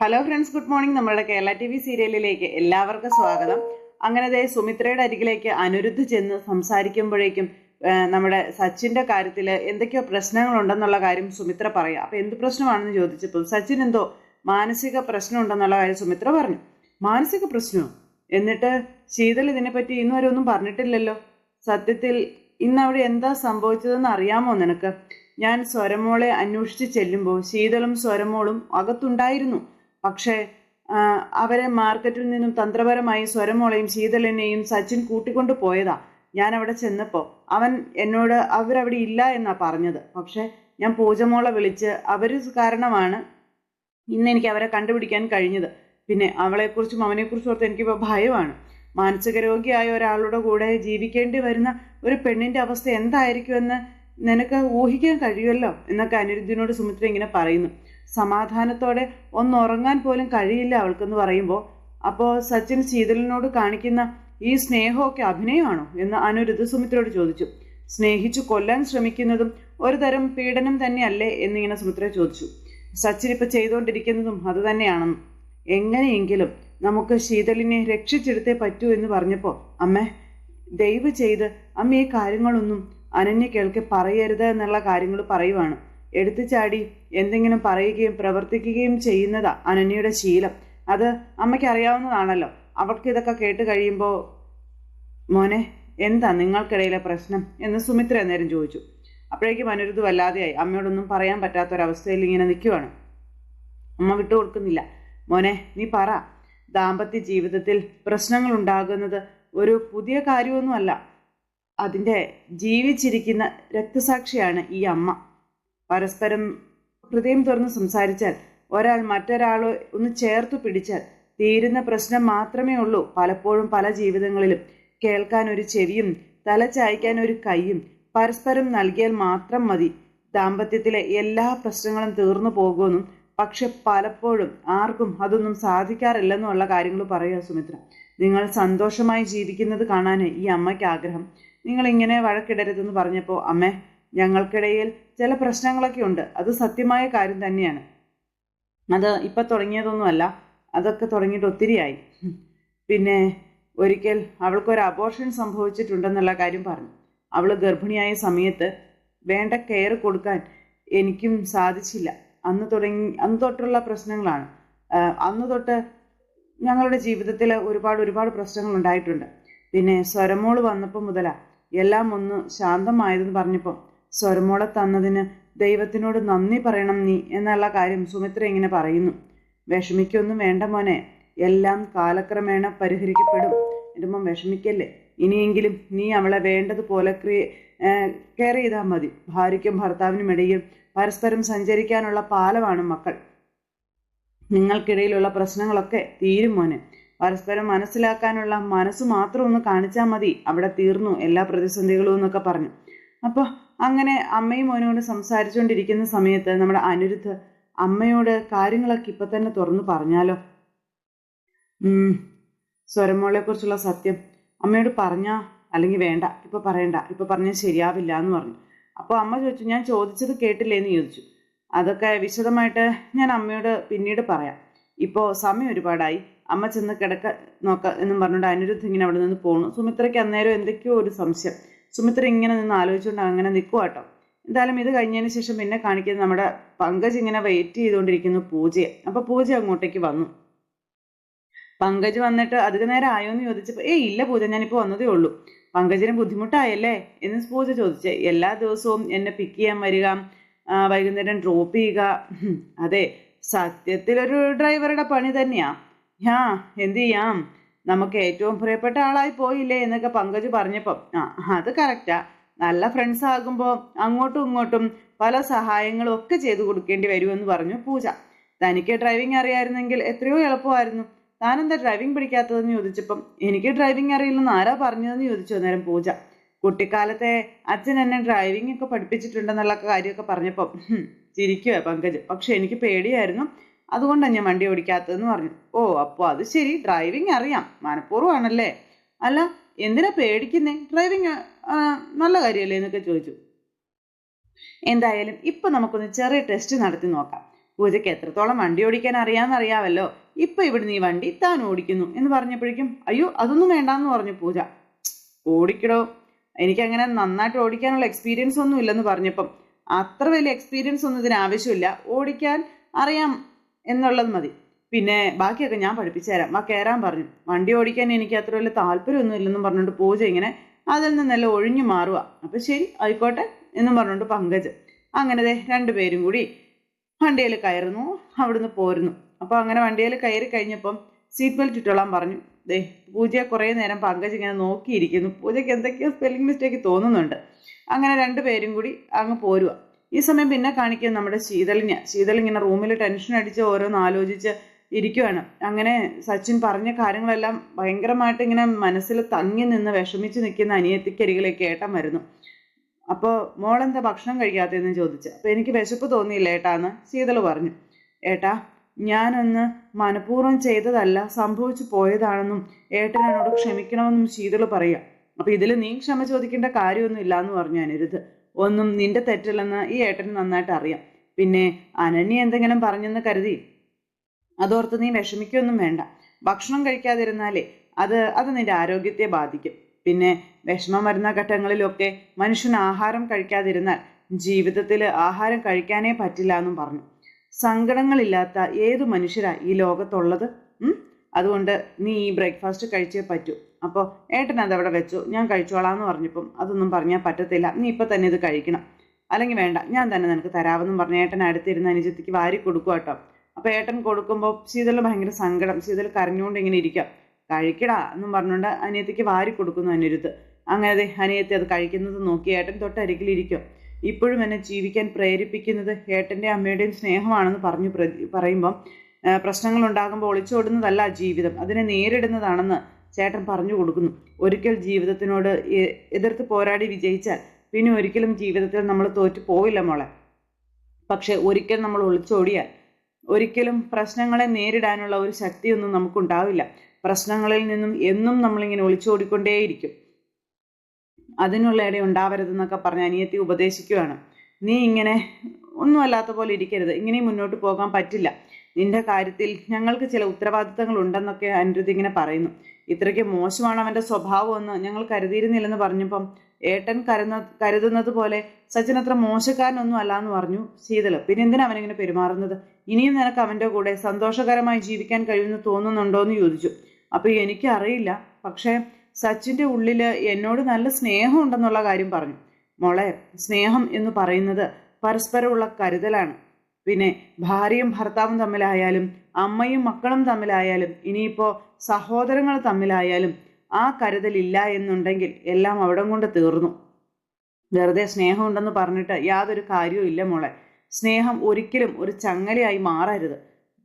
Hello friends good morning നമ്മളുടെ Kerala T V സീരിയലിലേക്ക് എല്ലാവർക്കും സ്വാഗതം. അങ്ങനെ ദേ സുമിത്രയുടെ അരികിലേക്ക് അനിരുദ്ധ് ചെന്ന് സംസാരിക്കുമ്പോഴേക്കും നമ്മുടെ സച്ചിന്റെ കാര്യത്തിൽ എന്തൊക്കെയോ പ്രശ്നങ്ങളുണ്ടെന്നുള്ള കാര്യം സുമിത്ര പറയാം. അപ്പൊ എന്ത് പ്രശ്നമാണെന്ന് ചോദിച്ചപ്പോൾ സച്ചിൻ എന്തോ മാനസിക പ്രശ്നം ഉണ്ടെന്നുള്ള കാര്യം സുമിത്ര പറഞ്ഞു. മാനസിക പ്രശ്നമോ എന്നിട്ട് ശീതൽ ഇതിനെപ്പറ്റി ഇന്നുവരെ ഒന്നും പറഞ്ഞിട്ടില്ലല്ലോ. സത്യത്തിൽ ഇന്ന് അവിടെ എന്താ സംഭവിച്ചതെന്ന് അറിയാമോ നിനക്ക്? ഞാൻ സ്വരമോളെ അന്വേഷിച്ച് ചെല്ലുമ്പോൾ ശീതളും സ്വരമോളും അകത്തുണ്ടായിരുന്നു. പക്ഷേ അവരെ മാർക്കറ്റിൽ നിന്നും തന്ത്രപരമായി സ്വരമോളെയും ശീതളിനെയും സച്ചിൻ കൂട്ടിക്കൊണ്ടു പോയതാ. ഞാൻ അവിടെ ചെന്നപ്പോൾ അവൻ എന്നോട് അവരവിടെ ഇല്ല എന്നാ പറഞ്ഞത്. പക്ഷേ ഞാൻ പൂജമോളെ വിളിച്ച് അവർ കാരണമാണ് ഇന്ന് എനിക്ക് അവരെ കണ്ടുപിടിക്കാൻ കഴിഞ്ഞത്. പിന്നെ അവളെക്കുറിച്ചും അവനെക്കുറിച്ചും ഓർത്ത് എനിക്കിപ്പോൾ ഭയമാണ്. മാനസിക രോഗിയായ ഒരാളുടെ കൂടെ ജീവിക്കേണ്ടി വരുന്ന ഒരു പെണ്ണിന്റെ അവസ്ഥ എന്തായിരിക്കുമെന്ന് നിനക്ക് ഊഹിക്കാൻ കഴിയുമല്ലോ? എന്നൊക്കെ അനിരുദ്ധിനോട് സുമിത്ര ഇങ്ങനെ പറയുന്നു. സമാധാനത്തോടെ ഒന്ന് ഉറങ്ങാൻ പോലും കഴിയില്ല അവൾക്കെന്ന് പറയുമ്പോൾ അപ്പോൾ സച്ചിൻ ശീതലിനോട് കാണിക്കുന്ന ഈ സ്നേഹമൊക്കെ അഭിനയമാണോ? എന്ന് അനുരുദ്ധ സുമിത്രയോട് ചോദിച്ചു. സ്നേഹിച്ചു കൊല്ലാൻ ശ്രമിക്കുന്നതും ഒരു തരം പീഡനം തന്നെയല്ലേ എന്നിങ്ങനെ സുമിത്ര ചോദിച്ചു. സച്ചിൻ ഇപ്പോൾ ചെയ്തുകൊണ്ടിരിക്കുന്നതും അത് തന്നെയാണെന്നും. എങ്ങനെയെങ്കിലും നമുക്ക് ശീതളിനെ രക്ഷിച്ചെടുത്തേ പറ്റൂ എന്ന് പറഞ്ഞപ്പോൾ അമ്മ ദയവ് ചെയ്ത് അമ്മ ഈ കാര്യങ്ങളൊന്നും അനന്യ കേൾക്കെ പറയരുത് എന്നുള്ള കാര്യങ്ങൾ പറയുവാണ്. എടുത്തു ചാടി എന്തെങ്കിലും പറയുകയും പ്രവർത്തിക്കുകയും ചെയ്യുന്നതാ അനന്യയുടെ ശീലം. അത് അമ്മയ്ക്ക് അറിയാവുന്നതാണല്ലോ. അവൾക്ക് ഇതൊക്കെ കേട്ട് കഴിയുമ്പോൾ മോനെ എന്താ നിങ്ങൾക്കിടയിലെ പ്രശ്നം? എന്ന് സുമിത്ര അന്നേരം ചോദിച്ചു. അപ്പോഴേക്കും അനിരുദ്ധ വല്ലാതെയായി. അമ്മയോടൊന്നും പറയാൻ പറ്റാത്തൊരവസ്ഥയിൽ ഇങ്ങനെ നിൽക്കുവാണ് അമ്മ വിട്ടുകൊടുക്കുന്നില്ല. മോനെ നീ പറ. ദാമ്പത്യ ജീവിതത്തിൽ പ്രശ്നങ്ങൾ ഉണ്ടാകുന്നത് ഒരു പുതിയ കാര്യമൊന്നുമല്ല. അതിന്റെ ജീവിച്ചിരിക്കുന്ന രക്തസാക്ഷിയാണ് ഈ അമ്മ. പരസ്പരം ഹൃദയം തുറന്ന് സംസാരിച്ചാൽ ഒരാൾ മറ്റൊരാളെ ഒന്ന് ചേർത്തു പിടിച്ചാൽ തീരുന്ന പ്രശ്നം മാത്രമേ ഉള്ളൂ പലപ്പോഴും പല ജീവിതങ്ങളിലും. കേൾക്കാൻ ഒരു ചെവിയും തല ചായ്ക്കാൻ ഒരു കൈയും പരസ്പരം നൽകിയാൽ മാത്രം മതി. ദാമ്പത്യത്തിലെ എല്ലാ പ്രശ്നങ്ങളും തീർന്നു പോകുമെന്നും പക്ഷെ പലപ്പോഴും ആർക്കും അതൊന്നും സാധിക്കാറില്ലെന്നുള്ള കാര്യങ്ങൾ പറയുക സുമിത്ര. നിങ്ങൾ സന്തോഷമായി ജീവിക്കുന്നത് കാണാൻ ഈ അമ്മയ്ക്ക് ആഗ്രഹം നിങ്ങൾ ഇങ്ങനെ വഴക്കിടരുതെന്ന് പറഞ്ഞപ്പോൾ അമ്മേ ഞങ്ങൾക്കിടയിൽ ചില പ്രശ്നങ്ങളൊക്കെ ഉണ്ട്. അത് സത്യമായ കാര്യം തന്നെയാണ്. അത് ഇപ്പം തുടങ്ങിയതൊന്നുമല്ല. അതൊക്കെ തുടങ്ങിയിട്ട് ഒത്തിരിയായി. പിന്നെ ഒരിക്കൽ അവൾക്കൊരു അബോർഷൻ സംഭവിച്ചിട്ടുണ്ടെന്നുള്ള കാര്യം പറഞ്ഞു. അവൾ ഗർഭിണിയായ സമയത്ത് വേണ്ട കെയർ കൊടുക്കാൻ എനിക്കും സാധിച്ചില്ല. അന്ന് തുടങ്ങി അന്ന് തൊട്ടുള്ള പ്രശ്നങ്ങളാണ്. അന്ന് തൊട്ട് ഞങ്ങളുടെ ജീവിതത്തിൽ ഒരുപാട് ഒരുപാട് പ്രശ്നങ്ങൾ ഉണ്ടായിട്ടുണ്ട്. പിന്നെ സ്വരമോൾ വന്നപ്പോൾ മുതലാ എല്ലാം ഒന്ന് ശാന്തമായതെന്ന് പറഞ്ഞപ്പോൾ സ്വരമോളെ തന്നതിന് ദൈവത്തിനോട് നന്ദി പറയണം നീ എന്നുള്ള കാര്യം സുമിത്ര ഇങ്ങനെ പറയുന്നു. വിഷമിക്കൊന്നും വേണ്ട മോനെ. എല്ലാം കാലക്രമേണ പരിഹരിക്കപ്പെടും. മോൻ വിഷമിക്കല്ലേ? ഇനിയെങ്കിലും നീ അവളെ വേണ്ടതുപോലെ ക്രിയ കെയർ ചെയ്താൽ മതി. ഭാര്യയ്ക്കും ഭർത്താവിനും ഇടയിൽ പരസ്പരം സഞ്ചരിക്കാനുള്ള പാലമാണ് മക്കൾ. നിങ്ങൾക്കിടയിലുള്ള പ്രശ്നങ്ങളൊക്കെ തീരും മോനെ. പരസ്പരം മനസ്സിലാക്കാനുള്ള മനസ്സ് മാത്രം ഒന്ന് കാണിച്ചാൽ മതി. അവിടെ തീർന്നു. എല്ലാ പ്രതിസന്ധികളും എന്നൊക്കെ പറഞ്ഞു. അപ്പോൾ അങ്ങനെ അമ്മയും മോനോട് സംസാരിച്ചുകൊണ്ടിരിക്കുന്ന സമയത്ത് നമ്മുടെ അനിരുദ്ധ് അമ്മയോട് കാര്യങ്ങളൊക്കെ ഇപ്പം തന്നെ തുറന്നു പറഞ്ഞാലോ? ഉം, സ്വരമോളെ കുറിച്ചുള്ള സത്യം അമ്മയോട് പറഞ്ഞാ അല്ലെങ്കിൽ വേണ്ട ഇപ്പൊ പറയണ്ട ഇപ്പൊ പറഞ്ഞാൽ ശരിയാവില്ല എന്ന് പറഞ്ഞു. അപ്പോൾ അമ്മ ചോദിച്ചു ഞാൻ ചോദിച്ചത് കേട്ടില്ലേ എന്ന് ചോദിച്ചു. അതൊക്കെ വിശദമായിട്ട് ഞാൻ അമ്മയോട് പിന്നീട് പറയാം. ഇപ്പോൾ സമയം ഒരുപാടായി അമ്മ ചെന്ന് കിടക്ക നോക്ക എന്നും പറഞ്ഞുകൊണ്ട് അനിരുദ്ധ് ഇങ്ങനെ അവിടെ നിന്ന് പോണു സുമിത്രയ്ക്ക് അന്നേരം എന്തൊക്കെയോ ഒരു സംശയം. സുമിത്ര ഇങ്ങനെ നിന്ന് ആലോചിച്ചുകൊണ്ട് അങ്ങനെ നിൽക്കുക കേട്ടോ എന്തായാലും ഇത് കഴിഞ്ഞതിന് ശേഷം പിന്നെ കാണിക്കുന്നത് നമ്മുടെ പങ്കജ് ഇങ്ങനെ വെയിറ്റ് ചെയ്തുകൊണ്ടിരിക്കുന്നു പൂജയെ. അപ്പോൾ പൂജ അങ്ങോട്ടേക്ക് വന്നു. പങ്കജ് വന്നിട്ട് അധിക നേരം ആയോ എന്ന് ചോദിച്ചപ്പോൾ ഏയ് ഇല്ല പൂജ ഞാനിപ്പോൾ വന്നതേ ഉള്ളൂ. പങ്കജിന് ബുദ്ധിമുട്ടായല്ലേ? എന്ന് പൂജ ചോദിച്ചേ. എല്ലാ ദിവസവും എന്നെ പിക്ക് ചെയ്യാൻ വരിക വൈകുന്നേരം ഡ്രോപ്പ് ചെയ്യുക. അതെ സത്യത്തിൽ ഒരു ഡ്രൈവറുടെ പണി തന്നെയാ. ഞാ എന്ത് ചെയ്യാം? നമുക്ക് ഏറ്റവും പ്രിയപ്പെട്ട ആളായി പോയില്ലേ എന്നൊക്കെ പങ്കജ് പറഞ്ഞപ്പം. ആ അത് കറക്റ്റാ നല്ല ഫ്രണ്ട്സ് ആകുമ്പോൾ അങ്ങോട്ടും ഇങ്ങോട്ടും പല സഹായങ്ങളും ഒക്കെ ചെയ്തു കൊടുക്കേണ്ടി വരുമെന്ന് പറഞ്ഞു പൂജ. തനിക്ക് ഡ്രൈവിംഗ് അറിയായിരുന്നെങ്കിൽ എത്രയോ എളുപ്പമായിരുന്നു. താനെന്താ ഡ്രൈവിംഗ് പഠിക്കാത്തതെന്ന് ചോദിച്ചപ്പം എനിക്ക് ഡ്രൈവിംഗ് അറിയില്ലെന്ന് ആരാ പറഞ്ഞതെന്ന് ചോദിച്ചു അന്നേരം പൂജ. കുട്ടിക്കാലത്തെ അച്ഛൻ എന്നെ ഡ്രൈവിംഗ് ഒക്കെ പഠിപ്പിച്ചിട്ടുണ്ടെന്നുള്ള കാര്യമൊക്കെ പറഞ്ഞപ്പം ചിരിക്കുക പങ്കജ്. പക്ഷെ എനിക്ക് പേടിയായിരുന്നു. അതുകൊണ്ടാണ് ഞാൻ വണ്ടി ഓടിക്കാത്തതെന്ന് പറഞ്ഞു. ഓ അപ്പോൾ അത് ശരി. ഡ്രൈവിംഗ് അറിയാം. മനഃപൂർവമാണല്ലേ? അല്ല എന്തിനാ പേടിക്കുന്നേ? ഡ്രൈവിംഗ് നല്ല കാര്യമല്ലേ എന്നൊക്കെ ചോദിച്ചു. എന്തായാലും ഇപ്പൊ നമുക്കൊന്ന് ചെറിയ ടെസ്റ്റ് നടത്തി നോക്കാം. പൂജയ്ക്ക് എത്രത്തോളം വണ്ടി ഓടിക്കാൻ അറിയാമെന്നറിയാമല്ലോ. ഇപ്പൊ ഇവിടുന്ന് ഈ വണ്ടി താൻ ഓടിക്കുന്നു എന്ന് പറഞ്ഞപ്പോഴേക്കും അയ്യോ അതൊന്നും വേണ്ടാന്ന് പറഞ്ഞു പൂജ. ഓടിക്കടോ. എനിക്കങ്ങനെ നന്നായിട്ട് ഓടിക്കാനുള്ള എക്സ്പീരിയൻസ് ഒന്നും ഇല്ലെന്ന് പറഞ്ഞപ്പം. അത്ര വലിയ എക്സ്പീരിയൻസ് ഒന്നും ഇതിന് ആവശ്യമില്ല. ഓടിക്കാൻ അറിയാം എന്നുള്ളത് മതി. പിന്നെ ബാക്കിയൊക്കെ ഞാൻ പഠിപ്പിച്ചു തരാം. വാ കയറാൻ പറഞ്ഞു. വണ്ടി ഓടിക്കാൻ എനിക്ക് അത്ര വലിയ താല്പര്യമൊന്നും ഇല്ലെന്നും പറഞ്ഞുകൊണ്ട് പൂജ ഇങ്ങനെ അതിൽ നിന്നെല്ലാം ഒഴിഞ്ഞു മാറുക അപ്പം ശരി ആയിക്കോട്ടെ എന്നും പറഞ്ഞുകൊണ്ട് പങ്കജ്. അങ്ങനെ ദേ രണ്ടുപേരും കൂടി വണ്ടിയിൽ കയറുന്നു അവിടുന്ന് പോരുന്നു. അപ്പോൾ അങ്ങനെ വണ്ടിയിൽ കയറി കഴിഞ്ഞപ്പം സീറ്റ് ബെൽറ്റ് ഇട്ടോളാൻ പറഞ്ഞു. ദേ പൂജയെ കുറേ നേരം പങ്കജ് ഇങ്ങനെ നോക്കിയിരിക്കുന്നു. പൂജയ്ക്ക് എന്തൊക്കെയോ സ്പെല്ലിംഗ് മിസ്റ്റേക്ക് തോന്നുന്നുണ്ട്. അങ്ങനെ രണ്ടുപേരും കൂടി അങ്ങ് പോരുക ഈ സമയം പിന്നെ കാണിക്കുക നമ്മുടെ ശീതളിഞ്ഞ ശീതളിങ്ങനെ റൂമിൽ ടെൻഷൻ അടിച്ച് ഓരോന്ന് ആലോചിച്ച് ഇരിക്കുവാണ്. അങ്ങനെ സച്ചിൻ പറഞ്ഞ കാര്യങ്ങളെല്ലാം ഭയങ്കരമായിട്ട് ഇങ്ങനെ മനസ്സിൽ തങ്ങി നിന്ന് വിഷമിച്ച് നിൽക്കുന്ന അനിയത്തിക്കരികിലേക്ക് ഏട്ടൻ വരുന്നു. അപ്പോൾ മോളെന്താ ഭക്ഷണം കഴിക്കാത്തതെന്ന് ചോദിച്ചു. അപ്പോൾ എനിക്ക് വിശപ്പ് തോന്നിയില്ല ഏട്ടാന്ന് ശീതൾ പറഞ്ഞു. ഏട്ടാ ഞാനൊന്ന് മനഃപൂർവം ചെയ്തതല്ല സംഭവിച്ചു പോയതാണെന്നും ഏട്ടൻ എന്നോട് ക്ഷമിക്കണമെന്നും ശീതൾ പറയുക അപ്പോൾ ഇതിൽ നീ ക്ഷമ ചോദിക്കേണ്ട കാര്യമൊന്നും ഇല്ല എന്ന് പറഞ്ഞു അനിരുദ്ധ്. ഒന്നും നിന്റെ തെറ്റില്ലെന്ന് ഈ ഏട്ടന് നന്നായിട്ട് അറിയാം. പിന്നെ അനന്യ എന്തെങ്കിലും പറഞ്ഞെന്ന് കരുതി. അതോർത്ത് നീ വിഷമിക്കൊന്നും വേണ്ട. ഭക്ഷണം കഴിക്കാതിരുന്നാലേ അത് അത് നിന്റെ ആരോഗ്യത്തെ ബാധിക്കും. പിന്നെ വിഷമം വരുന്ന ഘട്ടങ്ങളിലൊക്കെ മനുഷ്യൻ ആഹാരം കഴിക്കാതിരുന്നാൽ ജീവിതത്തിൽ ആഹാരം കഴിക്കാനേ പറ്റില്ല എന്നും പറഞ്ഞു. സങ്കടങ്ങളില്ലാത്ത ഏതു മനുഷ്യരാ ഈ ലോകത്തുള്ളത്? അതുകൊണ്ട് നീ ഈ ബ്രേക്ക്ഫാസ്റ്റ് കഴിച്ചേ പറ്റൂ. അപ്പോൾ ഏട്ടൻ അതവിടെ വെച്ചു. ഞാൻ കഴിച്ചോളാം എന്ന് പറഞ്ഞപ്പം അതൊന്നും പറഞ്ഞാൽ പറ്റത്തില്ല. നീ ഇപ്പം തന്നെ ഇത് കഴിക്കണം. അല്ലെങ്കിൽ വേണ്ട ഞാൻ തന്നെ നിനക്ക് തരാമെന്നും പറഞ്ഞു ഏട്ടൻ അടുത്തിരുന്ന് അനുജത്തിക്ക് വാരി കൊടുക്കുക കേട്ടോ അപ്പോൾ ഏട്ടൻ കൊടുക്കുമ്പോൾ ശീതളിന് ഭയങ്കര സങ്കടം. ശീതൾ കരഞ്ഞുകൊണ്ട് ഇങ്ങനെ ഇരിക്കാം കഴിക്കടാ എന്നും പറഞ്ഞുകൊണ്ട് അനിയത്തിക്ക് വാരി കൊടുക്കുന്നു അനിരുത്ത് അങ്ങനെ അനിയത്തി അത് കഴിക്കുന്നത് നോക്കി ഏട്ടൻ തൊട്ടരികിലിരിക്കും ഇപ്പോഴും എന്നെ ജീവിക്കാൻ പ്രേരിപ്പിക്കുന്നത് ഏട്ടന്റെ അമ്മയുടെയും സ്നേഹമാണെന്ന് പറഞ്ഞു പറയുമ്പം പ്രശ്നങ്ങൾ ഉണ്ടാകുമ്പോൾ ഒളിച്ചോടുന്നതല്ല ജീവിതം. അതിനെ നേരിടുന്നതാണെന്ന് ചേട്ടൻ പറഞ്ഞു കൊടുക്കുന്നു. ഒരിക്കൽ ജീവിതത്തിനോട് എതിർത്ത് പോരാടി വിജയിച്ചാൽ പിന്നെ ഒരിക്കലും ജീവിതത്തിൽ നമ്മൾ തോറ്റു പോവില്ല മോളെ. പക്ഷെ ഒരിക്കൽ നമ്മൾ ഒളിച്ചോടിയാൽ ഒരിക്കലും പ്രശ്നങ്ങളെ നേരിടാനുള്ള ഒരു ശക്തിയൊന്നും നമുക്കുണ്ടാവില്ല. പ്രശ്നങ്ങളിൽ നിന്നും എന്നും നമ്മളിങ്ങനെ ഒളിച്ചോടിക്കൊണ്ടേയിരിക്കും. അതിനുള്ള ഇട ഉണ്ടാവരുതെന്നൊക്കെ പറഞ്ഞ് അനിയത്തി ഉപദേശിക്കുകയാണ് നീ ഇങ്ങനെ ഒന്നും അല്ലാത്ത പോലെ ഇരിക്കരുത്. ഇങ്ങനെ മുന്നോട്ട് പോകാൻ പറ്റില്ല. നിന്റെ കാര്യത്തിൽ ഞങ്ങൾക്ക് ചില ഉത്തരവാദിത്തങ്ങൾ ഉണ്ടെന്നൊക്കെ അനിരുദ്ധ ഇങ്ങനെ പറയുന്നു. ഇത്രയ്ക്ക് മോശമാണ് അവന്റെ സ്വഭാവമെന്ന് ഞങ്ങൾ കരുതിയിരുന്നില്ലെന്ന് പറഞ്ഞപ്പം ഏട്ടൻ കരുന്ന കരുതുന്നത് പോലെ സച്ചിൻ അത്ര മോശക്കാരനൊന്നും അല്ല എന്ന് പറഞ്ഞു ശീതൾ പിന്നെ എന്തിനാ അവനിങ്ങനെ പെരുമാറുന്നത്? ഇനിയും നിനക്ക് അവന്റെ കൂടെ സന്തോഷകരമായി ജീവിക്കാൻ കഴിയുമെന്ന് തോന്നുന്നുണ്ടോ എന്ന് ചോദിച്ചു. അപ്പോൾ എനിക്കറിയില്ല. പക്ഷേ സച്ചിന്റെ ഉള്ളിൽ എന്നോട് നല്ല സ്നേഹം ഉണ്ടെന്നുള്ള കാര്യം പറഞ്ഞു. മോളെ സ്നേഹം എന്ന് പറയുന്നത് പരസ്പരമുള്ള കരുതലാണ്. പിന്നെ ഭാര്യയും ഭർത്താവും തമ്മിലായാലും അമ്മയും മക്കളും തമ്മിലായാലും ഇനിയിപ്പോൾ സഹോദരങ്ങൾ തമ്മിലായാലും ആ കരുതലില്ല എന്നുണ്ടെങ്കിൽ എല്ലാം അവിടം കൊണ്ട് തീർന്നു. വെറുതെ സ്നേഹമുണ്ടെന്ന് പറഞ്ഞിട്ട് യാതൊരു കാര്യവും ഇല്ല മോളെ. സ്നേഹം ഒരിക്കലും ഒരു ചങ്ങലയായി മാറരുത്.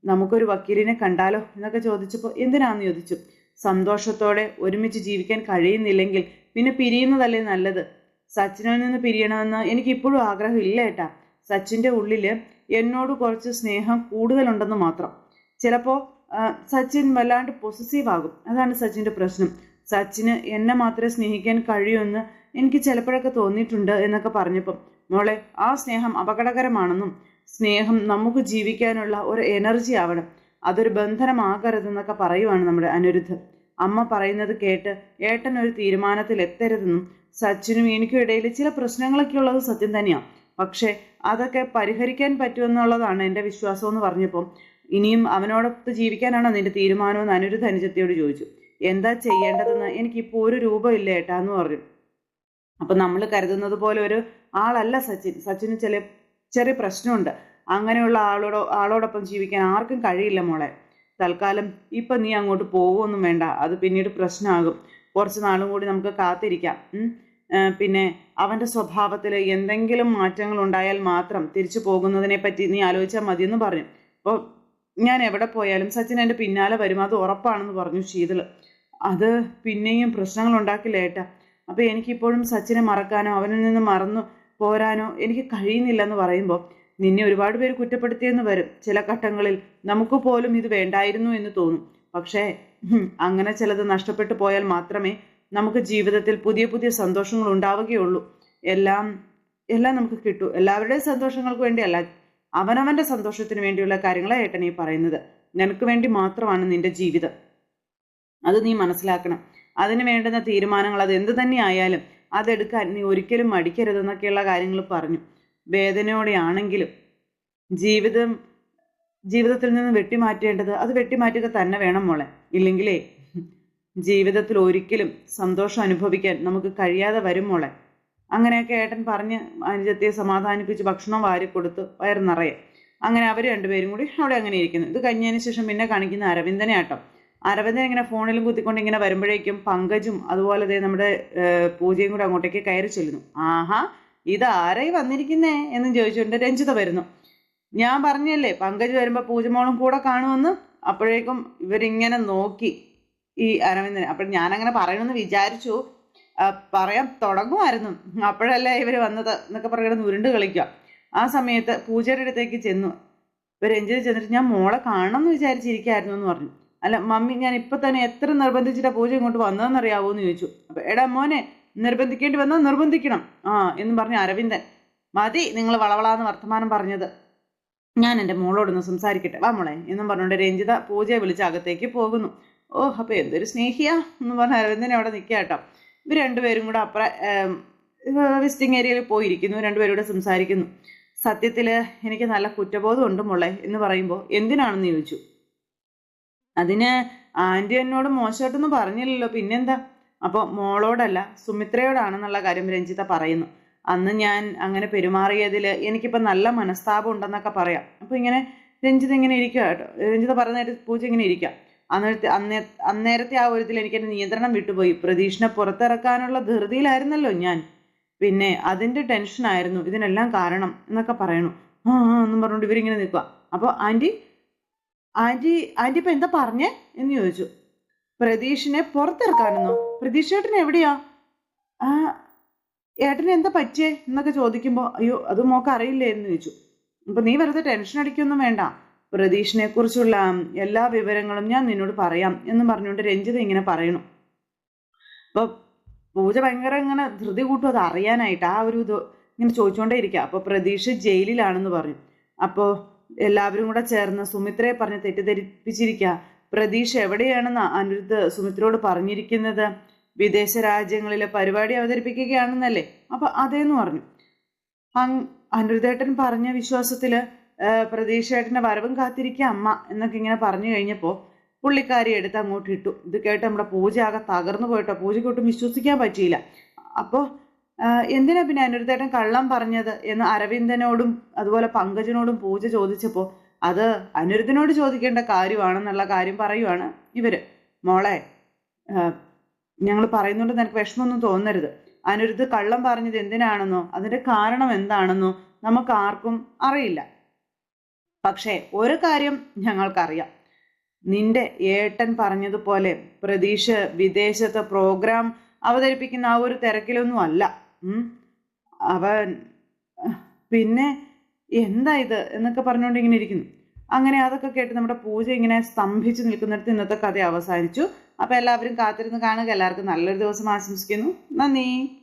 നമുക്കൊരു വക്കീലിനെ കണ്ടാലോ എന്നൊക്കെ ചോദിച്ചപ്പോൾ എന്തിനാന്ന് ചോദിച്ചു? സന്തോഷത്തോടെ ഒരുമിച്ച് ജീവിക്കാൻ കഴിയുന്നില്ലെങ്കിൽ പിന്നെ പിരിയുന്നതല്ലേ നല്ലത്? സച്ചിനിൽ നിന്ന് പിരിയണമെന്ന് എനിക്ക് ഇപ്പോഴും ആഗ്രഹമില്ല ഏട്ടാ. സച്ചിന്റെ ഉള്ളിൽ എന്നോട് കുറച്ച് സ്നേഹം കൂടുതലുണ്ടെന്ന് മാത്രം. ചിലപ്പോൾ സച്ചിൻ വല്ലാണ്ട് പൊസസീവ് ആകും. അതാണ് സച്ചിന്റെ പ്രശ്നം. സച്ചിന് എന്നെ മാത്രമേ സ്നേഹിക്കാൻ കഴിയുമെന്ന് എനിക്ക് ചിലപ്പോഴൊക്കെ തോന്നിയിട്ടുണ്ട് എന്നൊക്കെ പറഞ്ഞപ്പം മോളെ ആ സ്നേഹം അപകടകരമാണെന്നും സ്നേഹം നമുക്ക് ജീവിക്കാനുള്ള ഒരു എനർജി ആവണം. അതൊരു ബന്ധനമാകരുതെന്നൊക്കെ പറയുവാണ് നമ്മുടെ അനിരുദ്ധ്. അമ്മ പറയുന്നത് കേട്ട് ഏട്ടൻ ഒരു തീരുമാനത്തിൽ എത്തരുതെന്നും സച്ചിനും എനിക്കും ഇടയിൽ ചില പ്രശ്നങ്ങളൊക്കെ ഉള്ളത് സത്യം തന്നെയാണ് പക്ഷേ അതൊക്കെ പരിഹരിക്കാൻ പറ്റുമെന്നുള്ളതാണ് എന്റെ വിശ്വാസം എന്ന് പറഞ്ഞപ്പം ഇനിയും അവനോടൊത്ത് ജീവിക്കാനാണോ നിന്റെ തീരുമാനമെന്ന് അനിരുദ്ധ അനുജത്തിയോട് ചോദിച്ചു. എന്താ ചെയ്യേണ്ടതെന്ന് എനിക്കിപ്പോൾ ഒരു രൂപമില്ല ഏട്ടാ എന്ന് പറഞ്ഞു. അപ്പം നമ്മൾ കരുതുന്നത് പോലെ ഒരു ആളല്ല സച്ചിൻ. സച്ചിന് ചില ചെറിയ പ്രശ്നമുണ്ട്. അങ്ങനെയുള്ള ആളോട് ആളോടൊപ്പം ജീവിക്കാൻ ആർക്കും കഴിയില്ല മോളെ. തൽക്കാലം ഇപ്പം നീ അങ്ങോട്ട് പോകുമൊന്നും വേണ്ട. അത് പിന്നീട് പ്രശ്നമാകും കുറച്ച് നാളും കൂടി നമുക്ക് കാത്തിരിക്കാം. പിന്നെ അവന്റെ സ്വഭാവത്തിൽ എന്തെങ്കിലും മാറ്റങ്ങൾ ഉണ്ടായാൽ മാത്രം തിരിച്ചു പോകുന്നതിനെ പറ്റി നീ ആലോചിച്ചാൽ മതിയെന്ന് പറഞ്ഞു. അപ്പോൾ ഞാൻ എവിടെ പോയാലും സച്ചിൻ എന്റെ പിന്നാലെ വരും. അത് ഉറപ്പാണെന്ന് പറഞ്ഞു ശീതൾ അത് പിന്നെയും പ്രശ്നങ്ങൾ ഉണ്ടാക്കില്ല ഏട്ടാ. അപ്പോൾ എനിക്കിപ്പോഴും സച്ചിനെ മറക്കാനോ അവനിൽ നിന്ന് മറന്നു പോരാനോ എനിക്ക് കഴിയുന്നില്ലെന്ന് പറയുമ്പോൾ നിന്നെ ഒരുപാട് പേര് കുറ്റപ്പെടുത്തിയെന്ന് വരും. ചില ഘട്ടങ്ങളിൽ നമുക്ക് പോലും ഇത് വേണ്ടായിരുന്നു എന്ന് തോന്നും. പക്ഷേ അങ്ങനെ ചിലത് നഷ്ടപ്പെട്ടു പോയാൽ മാത്രമേ നമുക്ക് ജീവിതത്തിൽ പുതിയ പുതിയ സന്തോഷങ്ങൾ ഉണ്ടാവുകയുള്ളൂ. എല്ലാം എല്ലാം നമുക്ക് കിട്ടും. എല്ലാവരുടെയും സന്തോഷങ്ങൾക്ക് വേണ്ടിയല്ല അവനവന്റെ സന്തോഷത്തിന് വേണ്ടിയുള്ള കാര്യങ്ങളാണ് ഏട്ടൻ ഈ പറയുന്നത്. നിനക്ക് വേണ്ടി മാത്രമാണ് നിന്റെ ജീവിതം. അത് നീ മനസ്സിലാക്കണം. അതിന് വേണ്ടുന്ന തീരുമാനങ്ങൾ അത് എന്ത് തന്നെ ആയാലും അതെടുക്കാൻ നീ ഒരിക്കലും മടിക്കരുതെന്നൊക്കെയുള്ള കാര്യങ്ങൾ പറഞ്ഞു. വേദനയോടെയാണെങ്കിലും ജീവിതം ജീവിതത്തിൽ നിന്ന് വെട്ടിമാറ്റേണ്ടത് അത് വെട്ടിമാറ്റുക തന്നെ വേണം മോളെ. ഇല്ലെങ്കിലേ ജീവിതത്തിൽ ഒരിക്കലും സന്തോഷം അനുഭവിക്കാൻ നമുക്ക് കഴിയാതെ വരും മോളെ. അങ്ങനെയൊക്കെ ഏട്ടൻ പറഞ്ഞ് അനുജത്തിയെ സമാധാനിപ്പിച്ച് ഭക്ഷണം വാരി കൊടുത്ത് വയർ നിറയെ. അങ്ങനെ അവർ രണ്ടുപേരും കൂടി അവിടെ അങ്ങനെ ഇരിക്കുന്നു. ഇത് കഴിഞ്ഞതിന് ശേഷം പിന്നെ കാണിക്കുന്ന അരവിന്ദനെ ആട്ടോ. അരവിന്ദൻ ഇങ്ങനെ ഫോണിലും കുത്തിക്കൊണ്ട് ഇങ്ങനെ വരുമ്പോഴേക്കും പങ്കജും അതുപോലെ തന്നെ നമ്മുടെ പൂജയും കൂടെ അങ്ങോട്ടേക്ക് കയറി ചെല്ലുന്നു. ആഹാ ഇത് ആരായി വന്നിരിക്കുന്നേ എന്ന് ചോദിച്ചുകൊണ്ട് രഞ്ജിത വരുന്നു. ഞാൻ പറഞ്ഞല്ലേ പങ്കജ് വരുമ്പോൾ പൂജമോളും കൂടെ കാണുമെന്ന്? അപ്പോഴേക്കും ഇവരിങ്ങനെ നോക്കി ഈ അരവിന്ദൻ അപ്പോൾ ഞാനങ്ങനെ പറയണമെന്ന് വിചാരിച്ചു. പറയാൻ തുടങ്ങുമായിരുന്നു. അപ്പോഴല്ലേ ഇവർ വന്നത് എന്നൊക്കെ പറയുന്നത് ഉരുണ്ട് കളിക്കുക. ആ സമയത്ത് പൂജയുടെ അടുത്തേക്ക് ചെന്നു. ഇവർ രഞ്ജിത ചെന്നിട്ട് ഞാൻ മോളെ കാണണം എന്ന് വിചാരിച്ചിരിക്കായിരുന്നു എന്ന് പറഞ്ഞു. അല്ല മമ്മി ഞാൻ ഇപ്പൊ തന്നെ എത്ര നിർബന്ധിച്ചിട്ടാ പൂജ ഇങ്ങോട്ട് വന്നതെന്നറിയാവോ എന്ന് ചോദിച്ചു. അപ്പൊ എടാ മോനെ നിർബന്ധിക്കേണ്ടി വന്നാൽ നിർബന്ധിക്കണം. ആ എന്ന് പറഞ്ഞു അരവിന്ദൻ. മതി നിങ്ങൾ വളവളാന്ന് വർത്തമാനം പറഞ്ഞത്. ഞാൻ എന്റെ മോളോടൊന്ന് സംസാരിക്കട്ടെ. വാ മോളെ എന്നും പറഞ്ഞുകൊണ്ട് രഞ്ജിത പൂജയെ വിളിച്ച് അകത്തേക്ക് പോകുന്നു. ഓ അപ്പൊ എന്തൊരു സ്നേഹിയാ എന്ന് പറഞ്ഞ അരവിന്ദനെ അവിടെ നിൽക്കുക കേട്ടോ. ഇവർ രണ്ടുപേരും കൂടെ അപ്പുറ വിസിറ്റിംഗ് ഏരിയയിൽ പോയിരിക്കുന്നു രണ്ടുപേരും കൂടെ സംസാരിക്കുന്നു. സത്യത്തിൽ എനിക്ക് നല്ല കുറ്റബോധം ഉണ്ട് മോളെ എന്ന് പറയുമ്പോൾ എന്തിനാണെന്ന് ചോദിച്ചു. അതിന് ആന്റി എന്നോട് മോശമായിട്ടൊന്നും പറഞ്ഞില്ലല്ലോ പിന്നെന്താ? അപ്പോൾ മോളോടല്ല സുമിത്രയോടാണെന്നുള്ള കാര്യം രഞ്ജിത പറയുന്നു. അന്ന് ഞാൻ അങ്ങനെ പെരുമാറിയതിൽ എനിക്കിപ്പോൾ നല്ല മനസ്താപം ഉണ്ടെന്നൊക്കെ പറയാം. അപ്പോൾ ഇങ്ങനെ രഞ്ജിത ഇങ്ങനെ ഇരിക്കുക കേട്ടോ. രഞ്ജിത പറഞ്ഞ പൂജ ഇങ്ങനെ ഇരിക്കുക അന്നേരത്തെ അന്നേ അന്നേരത്തെ ആ ഒരു ഇതിൽ എനിക്ക് എന്റെ നിയന്ത്രണം വിട്ടുപോയി. പ്രതീക്ഷനെ പുറത്തിറക്കാനുള്ള ധൃതിയിലായിരുന്നല്ലോ ഞാൻ. പിന്നെ അതിന്റെ ടെൻഷനായിരുന്നു. ഇതിനെല്ലാം കാരണം എന്നൊക്കെ പറയണു. ആ എന്നും പറഞ്ഞുകൊണ്ട് ഇവരിങ്ങനെ നിൽക്കുക അപ്പോൾ ആന്റി ആന്റി ആന്റി ഇപ്പം എന്താ പറഞ്ഞേ എന്ന് ചോദിച്ചു. പ്രതീഷിനെ പുറത്തിറക്കാനെന്നോ? ഏട്ടൻ എവിടെയാ? ആ ഏട്ടന് എന്താ പറ്റിയേ എന്നൊക്കെ ചോദിക്കുമ്പോൾ അയ്യോ അത് മോക്ക് അറിയില്ലേ എന്ന് ചോദിച്ചു. അപ്പം നീ വെറുതെ ടെൻഷൻ അടിക്കൊന്നും വേണ്ട. പ്രതീഷിനെ കുറിച്ചുള്ള എല്ലാ വിവരങ്ങളും ഞാൻ നിന്നോട് പറയാം എന്ന് പറഞ്ഞുകൊണ്ട് രഞ്ജിത ഇങ്ങനെ പറയണു. അപ്പോൾ പൂജ ഭയങ്കര ഇങ്ങനെ ധൃതി കൂട്ടും അത് അറിയാനായിട്ട് ആ ഒരു ഇത് ഇങ്ങനെ ചോദിച്ചുകൊണ്ടേ ഇരിക്കുക അപ്പോൾ പ്രതീഷ് ജയിലിലാണെന്ന് പറഞ്ഞു. അപ്പോൾ എല്ലാവരും കൂടെ ചേർന്ന് സുമിത്രയെ പറഞ്ഞ് തെറ്റിദ്ധരിപ്പിച്ചിരിക്കുക പ്രതീഷ് എവിടെയാണെന്ന് അനിരുദ്ധ് സുമിത്രയോട് പറഞ്ഞിരിക്കുന്നത്? വിദേശ രാജ്യങ്ങളിലെ പരിപാടി അവതരിപ്പിക്കുകയാണെന്നല്ലേ? അപ്പൊ അതേന്ന് പറഞ്ഞു. അനിരുദ്ധേട്ടൻ പറഞ്ഞ വിശ്വാസത്തിൽ പ്രതീക്ഷേട്ടന്റെ വരവും കാത്തിരിക്കുക അമ്മ എന്നൊക്കെ ഇങ്ങനെ പറഞ്ഞു കഴിഞ്ഞപ്പോൾ പുള്ളിക്കാരി എടുത്ത് അങ്ങോട്ട് ഇട്ടു. ഇത് കേട്ട് നമ്മുടെ പൂജ ആകെ തകർന്നു പോയിട്ടോ. പൂജയ്ക്ക് ഒട്ടും വിശ്വസിക്കാൻ പറ്റിയില്ല. അപ്പോൾ എന്തിനാ പിന്നെ അനുരുദ്ധേട്ടൻ കള്ളം പറഞ്ഞത് എന്ന് അരവിന്ദനോടും അതുപോലെ പങ്കജനോടും പൂജ ചോദിച്ചപ്പോൾ അത് അനിരുദ്ധനോട് ചോദിക്കേണ്ട കാര്യമാണെന്നുള്ള കാര്യം പറയുവാണ് ഇവർ. മോളെ ഞങ്ങൾ പറയുന്നുണ്ട് നിനക്ക് വിഷമമൊന്നും തോന്നരുത്. അനിരുദ്ധ കള്ളം പറഞ്ഞത് എന്തിനാണെന്നോ അതിന്റെ കാരണം എന്താണെന്നോ നമുക്ക് ആർക്കും അറിയില്ല. പക്ഷേ ഒരു കാര്യം ഞങ്ങൾക്കറിയാം. നിന്റെ ഏട്ടൻ പറഞ്ഞതുപോലെ പ്രതീക്ഷ വിദേശത്ത് പ്രോഗ്രാം അവതരിപ്പിക്കുന്ന ആ ഒരു തിരക്കിലൊന്നും അല്ല. അവൻ പിന്നെ എന്താ ഇത് എന്നൊക്കെ പറഞ്ഞുകൊണ്ട് ഇങ്ങനെ ഇരിക്കുന്നു. അങ്ങനെ അതൊക്കെ കേട്ട് നമ്മുടെ പൂജ ഇങ്ങനെ സ്തംഭിച്ച് നിൽക്കുന്നിടത്ത് ഇന്നത്തെ കഥ അവസാനിച്ചു. അപ്പോൾ എല്ലാവരും കാത്തിരുന്ന് കാണുക. എല്ലാവർക്കും നല്ലൊരു ദിവസം ആശംസിക്കുന്നു. നന്ദി.